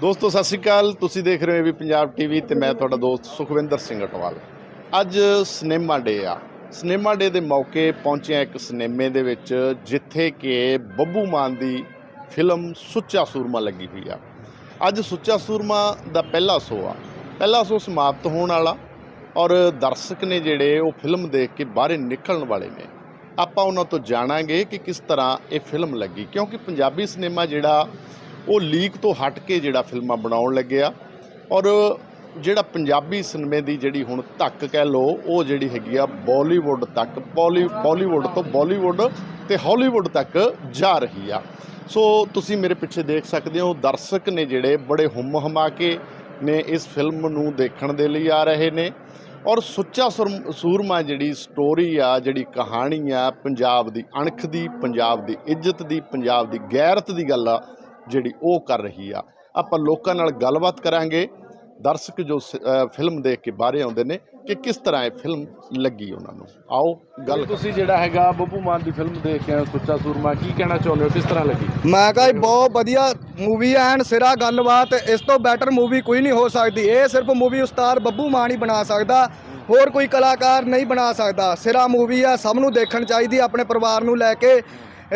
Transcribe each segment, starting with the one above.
ਦੋਸਤੋ, ਸਤਿ ਸ਼੍ਰੀ ਅਕਾਲ। ਤੁਸੀਂ ਦੇਖ ਰਹੇ ਹੋ ਵੀ ਪੰਜਾਬ ਟੀਵੀ ਤੇ ਮੈਂ ਤੁਹਾਡਾ ਦੋਸਤ ਸੁਖਵਿੰਦਰ ਸਿੰਘ ਅਟਵਾਲ। ਅੱਜ ਸਿਨੇਮਾ ਡੇ ਆ। ਸਿਨੇਮਾ ਡੇ ਦੇ ਮੌਕੇ ਪਹੁੰਚਿਆ ਇੱਕ ਸਿਨੇਮੇ ਦੇ ਵਿੱਚ, ਜਿੱਥੇ ਕਿ ਬੱਬੂ ਮਾਨ ਦੀ ਫਿਲਮ ਸੁੱਚਾ ਸੂਰਮਾ ਲੱਗੀ ਹੋਈ ਆ। ਅੱਜ ਸੁੱਚਾ ਸੂਰਮਾ ਦਾ ਪਹਿਲਾ ਸ਼ੋਅ ਆ। ਪਹਿਲਾ ਸ਼ੋਅ ਸਮਾਪਤ ਹੋਣ ਵਾਲਾ ਔਰ ਦਰਸ਼ਕ ਨੇ ਜਿਹੜੇ ਉਹ ਫਿਲਮ ਦੇਖ ਕੇ ਬਾਹਰ ਨਿਕਲਣ ਵਾਲੇ ਨੇ। ਆਪਾਂ ਉਹਨਾਂ ਤੋਂ ਜਾਣਾਂਗੇ ਕਿ ਕਿਸ ਤਰ੍ਹਾਂ ਇਹ ਫਿਲਮ ਲੱਗੀ। ਕਿਉਂਕਿ ਪੰਜਾਬੀ ਸਿਨੇਮਾ ਜਿਹੜਾ ਉਹ ਲੀਕ ਤੋਂ ਹਟ ਕੇ ਜਿਹੜਾ ਫਿਲਮਾਂ ਬਣਾਉਣ ਲੱਗੇ ਆ। ਔਰ ਜਿਹੜਾ ਪੰਜਾਬੀ ਸਿਨੇਮੇ ਦੀ ਜਿਹੜੀ ਹੁਣ ਧੱਕ ਕਹਿ ਲੋ ਉਹ ਜਿਹੜੀ ਹੈਗੀ ਆ ਬਾਲੀਵੁੱਡ ਤੱਕ, ਬਾਲੀ, ਬਾਲੀਵੁੱਡ ਤੋਂ ਬਾਲੀਵੁੱਡ ਤੇ ਹਾਲੀਵੁੱਡ ਤੱਕ ਜਾ ਰਹੀ ਆ। ਸੋ ਤੁਸੀਂ ਮੇਰੇ ਪਿੱਛੇ ਦੇਖ ਸਕਦੇ ਹੋ, ਦਰਸ਼ਕ ਨੇ ਜਿਹੜੇ ਬੜੇ ਹੁਮ ਹਮਾ ਕੇ ਨੇ ਇਸ ਫਿਲਮ ਨੂੰ ਦੇਖਣ ਦੇ ਲਈ ਆ ਰਹੇ ਨੇ। ਔਰ ਸੁੱਚਾ ਸੁਰਮ- ਸੂਰਮਾ ਜਿਹੜੀ ਸਟੋਰੀ ਆ, ਜਿਹੜੀ ਕਹਾਣੀ ਆ, ਪੰਜਾਬ ਦੀ ਅਣਖ ਦੀ, ਪੰਜਾਬ ਦੀ ਇੱਜ਼ਤ ਦੀ, ਪੰਜਾਬ ਦੀ ਗੈਰਤ ਦੀ ਗੱਲ ਆ ਜਿਹੜੀ ਉਹ ਕਰ ਰਹੀ ਆ। ਆਪਾਂ ਲੋਕਾਂ ਨਾਲ ਗੱਲਬਾਤ ਕਰਾਂਗੇ। ਦਰਸ਼ਕ ਜੋ ਫਿਲਮ ਦੇਖ ਕੇ ਬਾਹਰ ਆਉਂਦੇ ਨੇ ਕਿ ਕਿਸ ਤਰ੍ਹਾਂ ਇਹ ਫਿਲਮ ਲੱਗੀ ਉਹਨਾਂ ਨੂੰ। ਆਓ ਗੱਲ ਤੁਸੀਂ ਜਿਹੜਾ ਹੈਗਾ ਬੱਬੂ ਮਾਨ ਦੀ ਫਿਲਮ ਦੇਖ ਕੇ ਆਏ ਸੁੱਚਾ ਸੂਰਮਾ ਕੀ ਕਹਿਣਾ ਚਾਹੁੰਦੇ ਹੋ? ਕਿਸ ਤਰ੍ਹਾਂ ਲੱਗੀ? ਮੈਂ ਕਿਹਾ ਬਹੁਤ ਵਧੀਆ ਮੂਵੀ ਐਨ ਸਿਰਾ ਗੱਲਬਾਤ। ਇਸ ਤੋਂ ਬੈਟਰ ਮੂਵੀ ਕੋਈ ਨਹੀਂ ਹੋ ਸਕਦੀ। ਇਹ ਸਿਰਫ ਮੂਵੀ ਉਸਤਾਦ ਬੱਬੂ ਮਾਨ ਹੀ ਬਣਾ ਸਕਦਾ। ਹੋਰ ਕੋਈ ਕਲਾਕਾਰ ਨਹੀਂ ਬਣਾ ਸਕਦਾ। ਸਿਰਾ ਮੂਵੀ ਆ ਸਭ ਨੂੰ ਦੇਖਣ ਚਾਹੀਦੀ ਆਪਣੇ ਪਰਿਵਾਰ ਨੂੰ ਲੈ ਕੇ।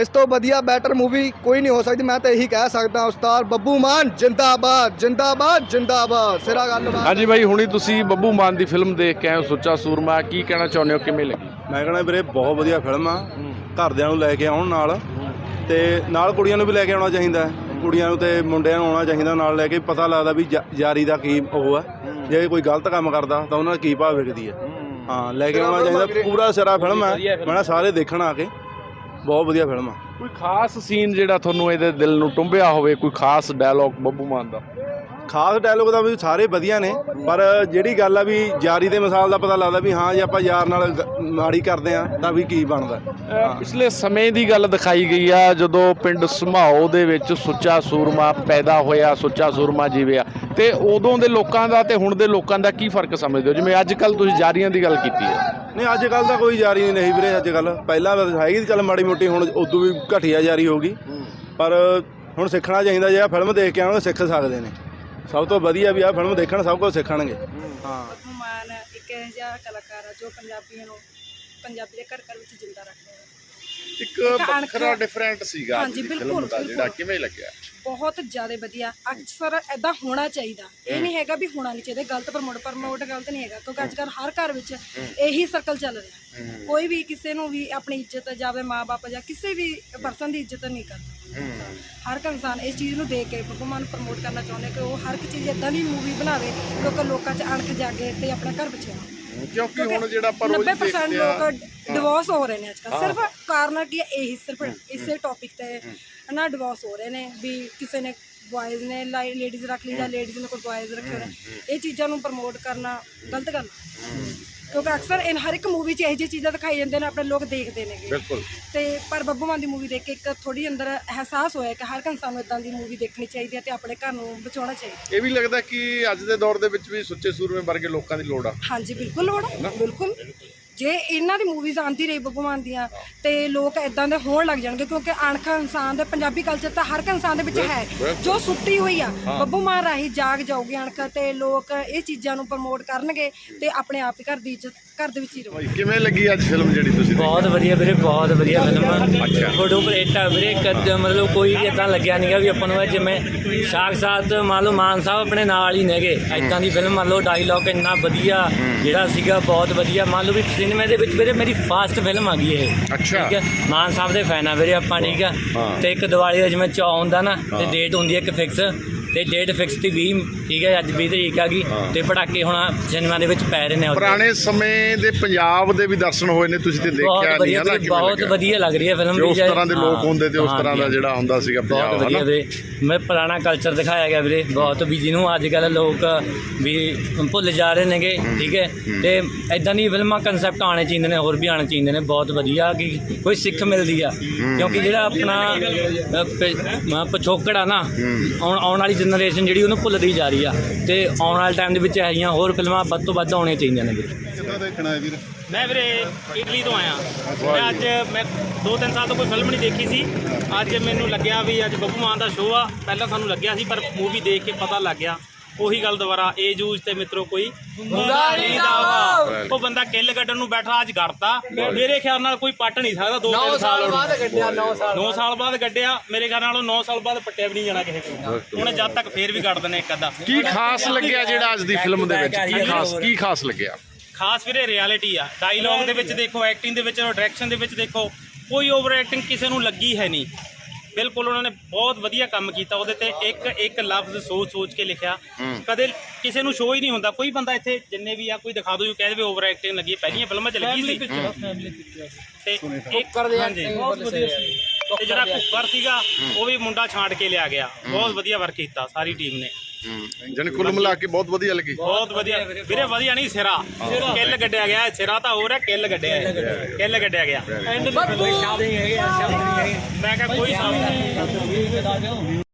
ਇਸ ਤੋਂ ਵਧੀਆ ਬੈਟਰ ਮੂਵੀ ਕੋਈ ਨਹੀਂ ਹੋ ਸਕਦੀ ਮੈਂ ਤਾਂ ਇਹੀ ਕਹਿ ਸਕਦਾ ਉਸਤਾਦ ਬੱਬੂ ਮਾਨ ਜਿੰਦਾਬਾਦ ਜਿੰਦਾਬਾਦ ਜਿੰਦਾਬਾਦ। ਸਿਰਾ ਗੱਲਬਾਤ ਹਾਂਜੀ ਬਾਈ ਹੁਣੀ ਤੁਸੀਂ ਬੱਬੂ ਮਾਨ ਦੀ ਫਿਲਮ ਦੇਖ ਕੇ ਆਏ ਹੋ ਸੁੱਚਾ ਸੂਰਮਾ ਕੀ ਕਹਿਣਾ ਚਾਹੁੰਦੇ ਹੋ ਕਿਵੇਂ ਲੱਗੀ? ਮੈਂ ਕਹਿੰਦਾ ਵੀਰੇ ਬਹੁਤ ਵਧੀਆ ਫਿਲਮ ਆ। ਘਰਦਿਆਂ ਨੂੰ ਲੈ ਕੇ ਆਉਣ ਨਾਲ ਤੇ ਨਾਲ ਕੁੜੀਆਂ ਨੂੰ ਵੀ ਲੈ ਕੇ ਆਉਣਾ ਚਾਹੀਦਾ ਹੈ। ਕੁੜੀਆਂ ਨੂੰ ਤੇ ਮੁੰਡਿਆਂ ਨੂੰ ਆਉਣਾ ਚਾਹੀਦਾ ਨਾਲ ਲੈ ਕੇ ਪਤਾ ਲੱਗਦਾ ਵੀ ਯਾਰੀ ਦਾ ਕੀ ਉਹ ਆ। ਜੇ ਕੋਈ ਗਲਤ ਕੰਮ ਕਰਦਾ ਤਾਂ ਉਹਨਾਂ ਦਾ ਕੀ ਭਾਵ ਵਿਕਦੀ ਆ। ਹਾਂ ਲੈ ਕੇ ਆਉਣਾ ਚਾਹੀਦਾ ਪੂਰਾ ਸਿਰਾ ਫਿਲਮ ਹੈ ਮੈਂ ਸਾਰੇ ਦੇਖਣ ਆ ਕੇ। ਬਹੁਤ ਵਧੀਆ ਫਿਲਮ ਆ। ਕੋਈ ਖਾਸ ਸੀਨ ਜਿਹੜਾ ਤੁਹਾਨੂੰ ਇਹਦੇ ਦਿਲ ਨੂੰ ਟੁੰਬਿਆ ਹੋਵੇ ਕੋਈ ਖਾਸ ਡਾਇਲੌਗ ਬੱਬੂ ਮਾਨ ਦਾ? ਖਾਸ ਡਾਇਲੋਗ ਦਾ ਵੀ ਸਾਰੇ ਵਧੀਆ ਨੇ ਪਰ ਜਿਹੜੀ ਗੱਲ ਆ ਵੀ ਯਾਰੀ ਦੇ ਮਿਸਾਲ ਦਾ ਪਤਾ ਲੱਗਦਾ ਵੀ ਹਾਂ ਜੇ ਆਪਾਂ ਯਾਰ ਨਾਲ ਗ- ਮਾੜੀ ਕਰਦੇ ਆ ਤਾਂ ਵੀ ਕੀ ਬਣਦਾ। ਅਹ ਪਿਛਲੇ ਸਮੇਂ ਦੀ ਗੱਲ ਦਿਖਾਈ ਗਈ ਆ ਜਦੋਂ ਪਿੰਡ ਸਮਾਓ ਦੇ ਵਿੱਚ ਸੁੱਚਾ ਸੂਰਮਾ ਪੈਦਾ ਹੋਇਆ ਸੁੱਚਾ ਸੂਰਮਾ ਜੀਵਿਆ ਤੇ ਉਦੋਂ ਦੇ ਲੋਕਾਂ ਦਾ ਤੇ ਹੁਣ ਦੇ ਲੋਕਾਂ ਦਾ ਕੀ ਫ਼ਰਕ ਸਮਝਦੇ ਹੋ? ਜਿਵੇਂ ਅੱਜ ਕੱਲ ਤੁਸੀਂ ਜਾਰੀਆਂ ਦੀ ਗੱਲ ਕੀਤੀ ਹੈ। ਨਹੀਂ, ਅੱਜ ਕੱਲ ਤਾਂ ਕੋਈ ਜਾਰੀ ਨਹੀਂ ਵੀਰੇ, ਅੱਜ ਕੱਲ ਪਹਿਲਾਂ ਤਾਂ ਹੈਗੀ ਚੱਲ ਮਾੜੀ ਮੋਟੀ, ਹੁਣ ਉਦੋਂ ਵੀ ਘਟੀਆ ਜਾਰੀ ਹੋਊਗੀ ਪਰ ਹੁਣ ਸਿੱਖਣਾ ਚਾਹੀਦਾ ਜੇ ਆ ਫਿਲਮ ਦੇਖ ਕੇ ਆਉਣਗੇ, ਸਿੱਖ ਸਕਦੇ ਨੇ। ਸਭ ਤੋਂ ਵਧੀਆ ਵੀ ਆ ਫਿਲਮ ਦੇਖਣ, ਸਭ ਕੁਝ ਸਿੱਖਣਗੇ। ਹਾਂ। ਮਾਨ ਇੱਕ ਇਹੋ ਜਿਹਾ ਕਲਾਕਾਰ ਆ ਜੋ ਪੰਜਾਬੀਆਂ ਨੂੰ, ਪੰਜਾਬੀ ਦੇ ਘਰ ਘਰ ਵਿੱਚ ਜਿੰਦਾ ਰੱਖਦਾ ਹੈ। ਇੱਕ ਵੱਖਰਾ ਡਿਫਰੈਂਟ ਸੀਗਾ ਹਾਂਜੀ, ਬਿਲਕੁਲ, ਜਿਹੜਾ। ਕਿਵੇਂ ਲੱਗਿਆ? ਬਹੁਤ ਜ਼ਿਆਦਾ ਵਧੀਆ। ਅਕਸਰ ਐਦਾਂ ਹੋਣਾ ਚਾਹੀਦਾ। ਇਹ ਨਹੀਂ ਹੈਗਾ ਵੀ ਹੋਣਾ ਨਹੀਂ ਚਾਹੀਦਾ ਗਲਤ ਪ੍ਰਮੋਟ ਪ੍ਰਮੋਟ ਗਲਤ ਨਹੀਂ ਹੈਗਾ ਕਿਉਂਕਿ ਅੱਜ ਕੱਲ੍ਹ ਹਰ ਘਰ ਵਿੱਚ ਇਹੀ ਸਰਕਲ ਚੱਲ ਰਿਹਾ। ਕੋਈ ਵੀ ਕਿਸੇ ਨੂੰ ਵੀ ਆਪਣੀ ਇੱਜ਼ਤ ਜਾਵੇ ਮਾਪੇ ਜਾਂ ਕਿਸੇ ਵੀ ਪਰਸਨ ਦੀ ਇੱਜ਼ਤ ਨਹੀਂ ਕਰਦਾ। ਹਰ ਇੱਕ ਇਨਸਾਨ ਇਸ ਚੀਜ਼ ਨੂੰ ਦੇਖ ਕੇ ਬੱਬੂ ਮਾਨ ਪ੍ਰਮੋਟ ਕਰਨਾ ਚਾਹੁੰਦੇ ਕਿ ਉਹ ਹਰ ਇੱਕ ਚੀਜ਼ ਇਦਾਂ ਦੀ ਮੂਵੀ ਬਣਾਵੇ ਕਿਉਂਕਿ ਲੋਕਾਂ 'ਚ ਅਣਖ ਜਾਗੇ ਤੇ ਆਪਣਾ ਘਰ ਬਚਾਉਣ ਕਿਉਂਕਿ ਹੁਣ ਜਿਹੜਾ ਆਪਾਂ ਰੋਜ਼ 90% ਦੇਖਦੇ ਆ ਲੋਕ ਡਿਵੋਰਸ ਹੋ ਰਹੇ ਨੇ ਅੱਜਕੱਲ ਸਿਰਫ ਕਾਰਨ ਕੀ ਹੈ? ਇਹੀ ਸਿਰਫ ਇਸੇ ਟੌਪਿਕ ਤੇ ਨਾ ਡਿਵੋਰਸ ਹੋ ਰਹੇ ਨੇ ਵੀ ਕਿਸੇ ਨੇ ਬॉयਜ਼ ਨੇ ਲੇਡੀਜ਼ ਰੱਖ ਲਈ ਜਾਂ ਲੇਡੀਜ਼ ਨੇ ਕੋਈ ਬॉयਜ਼ ਰੱਖੇ ਨੇ। ਇਹ ਚੀਜ਼ਾਂ ਨੂੰ ਪ੍ਰਮੋਟ ਕਰਨਾ ਗਲਤ ਗੱਲ ਹੈ। ਕਿਉਂਕਿ ਅਕਸਰ ਇਨ ਹਰ ਇੱਕ ਮੂਵੀ 'ਚ ਇਹੋ ਜਿਹੀਆਂ ਚੀਜ਼ਾਂ ਦਿਖਾਈ ਜਾਂਦੇ ਨੇ ਆਪਣੇ ਲੋਕ ਦੇਖਦੇ ਨੇਗੇ। ਬਿਲਕੁਲ। ਤੇ ਪਰ ਬੱਬੂ ਮਾਨ ਦੀ ਮੂਵੀ ਦੇਖ ਕੇ ਇੱਕ ਥੋੜੀ ਅੰਦਰ ਅਹਿਸਾਸ ਹੋਇਆ ਕਿ ਹਰ ਇਨਸਾਨ ਨੂੰ ਇਦਾਂ ਦੀ ਮੂਵੀ ਦੇਖਣੀ ਚਾਹੀਦੀ ਹੈ ਤੇ ਆਪਣੇ ਘਰ ਨੂੰ ਬਚਾਉਣਾ ਚਾਹੀਦਾ। ਇਹ ਵੀ ਲੱਗਦਾ ਕਿ ਅੱਜ ਦੇ ਦੌਰ ਦੇ ਵਿੱਚ ਵੀ ਸੁੱਚੇ ਸੂਰਮੇ ਵਰਗੇ ਲੋਕਾਂ ਦੀ ਲੋੜ ਆ। ਹਾਂਜੀ ਬਿਲਕੁਲ ਲੋੜ ਹੈ ਬਿਲਕੁਲ। ਜੇ ਇਹਨਾਂ ਦੀ ਮੂਵੀਜ਼ ਆਂਦੀ ਰਹੀ ਬੱਬੂ ਮਾਨ ਦੀਆਂ ਤੇ ਲੋਕ ਇਦਾਂ ਦੇ ਹੋਣ ਲੱਗ ਜਾਣਗੇ ਕਿਉਂਕਿ ਅਣਖ ਇਨਸਾਨ ਦੇ ਪੰਜਾਬੀ ਕਲਚਰ ਤਾਂ ਹਰ ਇੱਕ ਇਨਸਾਨ ਦੇ ਵਿੱਚ ਹੈ ਜੋ ਸੁੱਤੀ ਹੋਈ ਆ। ਬੱਬੂ ਮਾਨ ਰਾਹੀਂ ਜਾਗ ਜਾਊਗੀ ਅਣਖ ਤੇ ਲੋਕ ਇਹ ਚੀਜ਼ਾਂ ਨੂੰ ਪ੍ਰਮੋਟ ਕਰਨਗੇ ਤੇ ਆਪਣੇ ਆਪ ਹੀ ਘਰ ਦੀ ਇੱਜ਼ਤ ਘਰ ਦੇ ਵਿੱਚ ਹੀ ਰਹੂ। ਭਾਈ ਕਿਵੇਂ ਲੱਗੀ ਅੱਜ ਫਿਲਮ ਜਿਹੜੀ ਤੁਸੀਂ ਬਹੁਤ ਵਧੀਆ ਵੀਰੇ ਬਹੁਤ ਵਧੀਆ ਫਿਲਮ ਫੋਟੋ ਪਰੇਟਾ ਵੀਰੇ ਕਦ ਮਤਲਬ ਕੋਈ ਵੀ ਇਦਾਂ ਲੱਗਿਆ ਨਹੀਂਗਾ ਵੀ ਆਪਾਂ ਨੂੰ ਇਹ ਜਿਵੇਂ ਸਾਖਸਾਤ ਮੰਨ ਲਓ ਮਾਨ ਸਾਹਿਬ ਆਪਣੇ ਨਾਲ ਹੀ ਨੇਗੇ। ਇਦਾਂ ਦੀ ਫਿਲਮ ਮੰਨ ਲਓ ਡਾਇਲੌਗ ਇੰਨਾ ਵਧੀਆ ਜਿਹੜਾ ਸੀਗਾ ਬਹੁਤ ਵਧੀਆ। ਮੰਨ ਲਓ ਵੀ ਸਿਨੇਮੇ ਦੇ ਵਿੱਚ ਵੀਰੇ ਮੇਰੀ ਫਾਸਟ ਫਿਲਮ ਆ ਗਈ ਇਹ। ਅੱਛਾ। ਠੀਕ ਹੈ ਮਾਨ ਸਾਹਿਬ ਦੇ ਫੈਨ ਆ ਵੀਰੇ ਆਪਾਂ ਠੀਕ ਆ? ਤੇ ਇੱਕ ਦੀਵਾਲੀ ਦਾ ਜਿਵੇਂ ਚੌ ਹੁੰਦਾ ਨਾ ਤੇ ਡੇਟ ਹੁੰਦੀ ਹੈ ਇੱਕ ਫਿਕਸ ਤੇ ਡੇਟ ਫਿਕਸ ਦੀ 20 ਠੀਕ ਹੈ ਅੱਜ 20 ਤਰੀਕ ਆ ਗਈ ਤੇ ਪਟਾਕੇ ਹੁਣ ਸਿਨੇਮਾ ਦੇ ਵਿੱਚ ਪੈ ਰਹੇ ਨੇ। ਪੁਰਾਣੇ ਸਮੇਂ ਦੇ ਪੰਜਾਬ ਦੇ ਵੀ ਦਰਸ਼ਨ ਹੋਏ ਨੇ ਤੁਸੀਂ ਤੇ ਦੇਖਿਆ ਨਹੀਂ ਹੈ ਨਾ ਬਹੁਤ? ਵਧੀਆ ਲੱਗ ਰਹੀ ਹੈ ਫਿਲਮ ਜੋ ਉਸ ਤਰ੍ਹਾਂ ਦੇ ਲੋਕ ਹੁੰਦੇ ਤੇ ਉਸ ਤਰ੍ਹਾਂ ਦਾ। ਜਿਹੜਾ ਹੁੰਦਾ ਸੀਗਾ ਬਹੁਤ ਵਧੀਆ ਵੀਰੇ ਮੈਂ ਪੁਰਾਣਾ ਕਲਚਰ ਦਿਖਾਇਆ ਗਿਆ ਵੀਰੇ ਬਹੁਤ ਵੀ ਜਿਹਨੂੰ ਅੱਜ ਕੱਲ ਲੋਕ ਵੀ ਭੁੱਲ ਜਾ ਰਹੇ ਨੇਗੇ ਠੀਕ ਹੈ? ਤੇ ਐਦਾਂ ਦੀ ਫਿਲਮਾਂ ਕਨਸੈਪਟ ਆਣੇ ਚਾਹੀਦੇ ਨੇ ਹੋਰ ਵੀ ਆਣੇ ਚਾਹੀਦੇ ਨੇ ਬਹੁਤ ਵਧੀਆ ਕਿ ਕੋਈ ਸਿੱਖ ਮਿਲਦੀ ਆ। ਕਿਉਂਕਿ ਜਿਹੜਾ ਆਪਣਾ ਪਿਛੋਕੜ ਆ ਨਾ ਆਉਣ ਵਾਲੀ ਜਨਰੇਸ਼ਨ ਜਿਹੜੀ ਉਹਨੂੰ ਭੁੱਲਦੀ ਜਾ ਰਹੀ ਆ। ਤੇ ਆਉਣ ਵਾਲੇ ਟਾਈਮ ਦੇ ਵਿੱਚ ਇਹ ਜਿਹੀਆਂ ਹੋਰ ਫਿਲਮਾਂ ਵੱਧ ਤੋਂ ਵੱਧ ਆਉਣੀਆਂ ਚਾਹੀਦੀਆਂ ਨੇ ਵੀਰੇ। ਦੇਖਣ ਆਏ ਵੀਰ? ਮੈਂ ਵੀਰੇ ਇਟਲੀ ਤੋਂ ਆਇਆ। ਮੈਂ ਅੱਜ ਮੈਂ 2-3 ਸਾਲ ਤੋਂ ਕੋਈ ਫਿਲਮ ਨਹੀਂ ਦੇਖੀ ਸੀ। ਅੱਜ ਮੈਨੂੰ ਲੱਗਿਆ ਵੀ ਅੱਜ ਬੱਬੂ ਮਾਨ ਦਾ ਸ਼ੋਅ ਆ। ਪਹਿਲਾਂ ਸਾਨੂੰ ਲੱਗਿਆ ਸੀ ਪਰ ਮੂਵੀ ਦੇਖ ਕੇ ਪਤਾ ਲੱਗ ਗਿਆ। ਉਹੀ ਗੱਲ ਦੁਬਾਰਾ ਏ ਜੂਜ ਤੇ ਮਿੱਤਰੋ ਕੋਈ। ਹੁੰਦਾ ਨਹੀਂ ਦਾਵਾ ਉਹ ਬੰਦਾ ਕਿੱਲ ਗੱਡਣ ਨੂੰ ਬੈਠਾ ਅੱਜ ਗੜਤਾ ਮੇਰੇ ਖਿਆਲ ਨਾਲ ਕੋਈ ਪੱਟ ਨਹੀਂ ਸਕਦਾ 2 ਸਾਲ ਬਾਅਦ ਗੱਡਿਆ 9 ਸਾਲ 9 ਸਾਲ ਬਾਅਦ ਗੱਡਿਆ ਮੇਰੇ ਖਿਆਲ ਨਾਲ 9 ਸਾਲ ਬਾਅਦ ਪੱਟਿਆ ਵੀ ਨਹੀਂ ਜਾਣਾ ਕਿਸੇ ਕੋਲ। ਹੁਣ ਜਦ ਤੱਕ ਫੇਰ ਵੀ ਕੱਢ ਦਨੇ ਇੱਕ ਅੱਧਾ। ਕੀ ਖਾਸ ਲੱਗਿਆ ਜਿਹੜਾ ਅੱਜ ਦੀ ਫਿਲਮ ਦੇ ਵਿੱਚ? ਕੀ ਖਾਸ ਕੀ ਖਾਸ ਲੱਗਿਆ? ਖਾਸ ਵੀਰੇ ਰਿਐਲਿਟੀ ਆ। ਡਾਇਲੌਗ ਦੇ ਵਿੱਚ ਦੇਖੋ ਐਕਟਿੰਗ ਦੇ ਵਿੱਚ ਡਾਇਰੈਕਸ਼ਨ ਦੇ ਵਿੱਚ ਦੇਖੋ ਕੋਈ ਓਵਰ ਐਕਟਿੰਗ ਕਿਸੇ ਨੂੰ ਲੱਗੀ ਹੈ ਨਹੀਂ। ਬਿਲਕੁਲ ਉਹਨਾਂ ਨੇ ਬਹੁਤ ਵਧੀਆ ਕੰਮ ਕੀਤਾ। ਉਹਦੇ ਤੇ ਇੱਕ ਇੱਕ ਲਫ਼ਜ਼ ਸੋਚ ਸੋਚ ਕੇ ਲਿਖਿਆ। ਕਦੇ ਕਿਸੇ ਨੂੰ ਸ਼ੋਅ ਹੀ ਨਹੀਂ ਹੁੰਦਾ। ਕੋਈ ਬੰਦਾ ਇੱਥੇ ਜਿੰਨੇ ਵੀ ਆ ਕੋਈ ਦਿਖਾ ਦੋ ਜੋ ਕਹਿ ਦੇਵੇ ਓਵਰ ਐਕਟਿੰਗ ਲੱਗੀ। ਹੈ ਪਹਿਲੀਆਂ ਫਿਲਮਾਂ ਚ ਲੱਗੀ ਸੀ। ਤੇ ਇੱਕ ਤੇ ਜਿਹੜਾ ਕੁੱਕਰ ਸੀਗਾ ਉਹ ਵੀ ਮੁੰਡਾ ਛਾਂਟ ਕੇ ਲਿਆ ਗਿਆ। ਬਹੁਤ ਵਧੀਆ ਵਰਕ ਕੀਤਾ ਸਾਰੀ ਟੀਮ ਨੇ। ਜਨ ਕੁੱਲ ਮਿਲਾ ਕੇ ਬਹੁਤ ਵਧੀਆ ਲੱਗੀ। ਬਹੁਤ ਵਧੀਆ। ਵੀਰੇ ਵਧੀਆ ਨਹੀਂ ਸਿਰਾ। ਕਿੱਲ ਗੱਡਿਆ ਗਿਆ ਸਿਰਾ ਤਾਂ ਹੋਰ ਹੈ ਕਿੱਲ ਗੱਡਿਆ ਹੈ। ਕਿੱਲ ਗੱਡਿਆ ਗਿਆ। ਮੈਂ ਕਿਹਾ ਕੋਈ ਸਾਹਮਣੇ